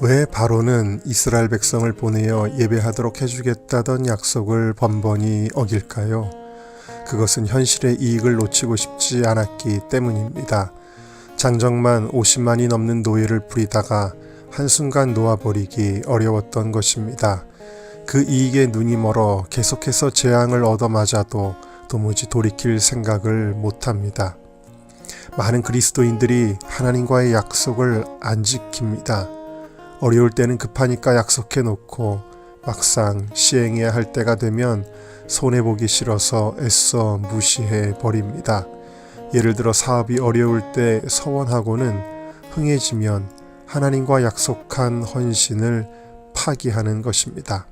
왜 바로는 이스라엘 백성을 보내어 예배하도록 해주겠다던 약속을 번번이 어길까요? 그것은 현실의 이익을 놓치고 싶지 않았기 때문입니다. 장정만 50만이 넘는 노예를 부리다가 한순간 놓아버리기 어려웠던 것입니다. 그 이익에 눈이 멀어 계속해서 재앙을 얻어맞아도 도무지 돌이킬 생각을 못합니다. 많은 그리스도인들이 하나님과의 약속을 안 지킵니다. 어려울 때는 급하니까 약속해 놓고 막상 시행해야 할 때가 되면 손해보기 싫어서 애써 무시해 버립니다. 예를 들어 사업이 어려울 때 서원하고는 흥해지면 하나님과 약속한 헌신을 파기하는 것입니다.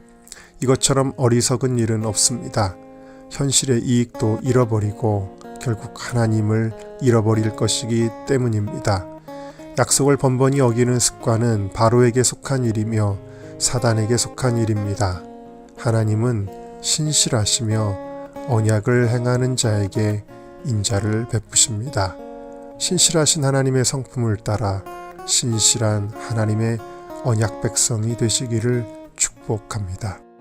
이것처럼 어리석은 일은 없습니다. 현실의 이익도 잃어버리고 결국 하나님을 잃어버릴 것이기 때문입니다. 약속을 번번이 어기는 습관은 바로에게 속한 일이며 사단에게 속한 일입니다. 하나님은 신실하시며 언약을 행하는 자에게 인자를 베푸십니다. 신실하신 하나님의 성품을 따라 신실한 하나님의 언약 백성이 되시기를 축복합니다.